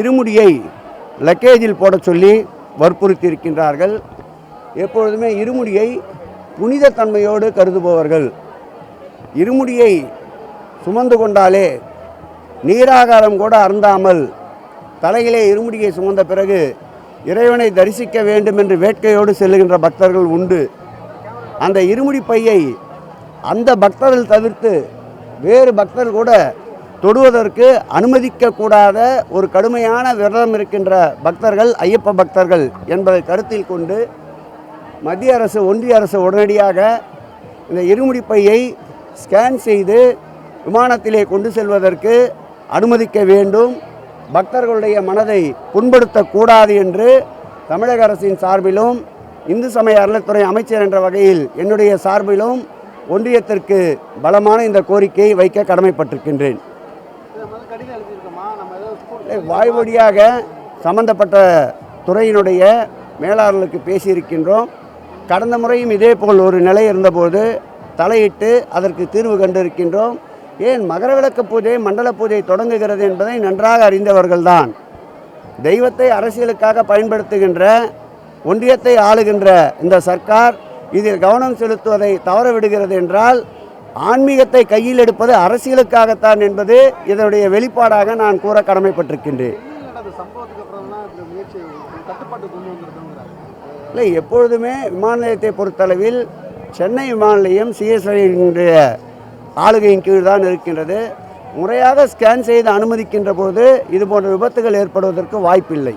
இருமுடியை லக்கேஜில் போடச் சொல்லி வற்புறுத்தி இருக்கின்றார்கள் எப்பொழுதுமே இருமுடியை புனித தன்மையோடு கருதுபவர்கள். இருமுடியை சுமந்து கொண்டாலே நீராகாரம் கூட அருந்தாமல் தலையிலே இருமுடியை சுமந்த பிறகு இறைவனை தரிசிக்க வேண்டும் என்று வேட்கையோடு செல்லுகின்ற பக்தர்கள் உண்டு. அந்த இருமுடி பையை அந்த பக்தர்கள் தவிர்த்து வேறு பக்தர்கள் கூட தொடுவதற்கு அனுமதிக்கக்கூடாத ஒரு கடுமையான விரதம் இருக்கின்ற பக்தர்கள் ஐயப்ப பக்தர்கள் என்பதை கருத்தில் கொண்டு மத்திய அரசு ஒன்றிய அரசு உடனடியாக இந்த இருமுடிப்பையை ஸ்கேன் செய்து விமானத்திலே கொண்டு செல்வதற்கு அனுமதிக்க வேண்டும். பக்தர்களுடைய மனதை புண்படுத்தக்கூடாது என்று தமிழக அரசின் சார்பிலும் இந்து சமய அறநிலைத்துறை அமைச்சர் என்ற வகையில் என்னுடைய சார்பிலும் ஒன்றியத்திற்கு பலமான இந்த கோரிக்கையை வைக்க கடமைப்பட்டிருக்கின்றேன். வாய் வழியாக சம்பந்தப்பட்ட துறையினுடைய மேலாளர்களுக்கு பேசியிருக்கின்றோம். கடந்த முறையும் இதே போல் ஒரு நிலை இருந்தபோது தலையிட்டு அதற்கு தீர்வு கண்டிருக்கின்றோம். ஏன் மகரவிளக்கு பூஜை மண்டல பூஜை தொடங்குகிறது என்பதை நன்றாக அறிந்தவர்கள்தான். தெய்வத்தை அரசியலுக்காக பயன்படுத்துகின்ற ஒன்றியத்தை ஆளுகின்ற இந்த சர்க்கார் இதில் கவனம் செலுத்துவதை தவறவிடுகிறது என்றால் ஆன்மீகத்தை கையில் எடுப்பது அரசியலுக்காகத்தான் என்பது இதனுடைய வெளிப்பாடாக நான் கூற கடமைப்பட்டிருக்கின்றேன். இல்லை எப்பொழுதுமே விமான நிலையத்தை பொறுத்தளவில் சென்னை விமான நிலையம் சிஎஸ்ஐடைய ஆளுகையின் கீழ் தான் இருக்கின்றது. முறையாக ஸ்கேன் செய்து அனுமதிக்கின்ற போது இது போன்ற விபத்துகள் ஏற்படுவதற்கு வாய்ப்பில்லை.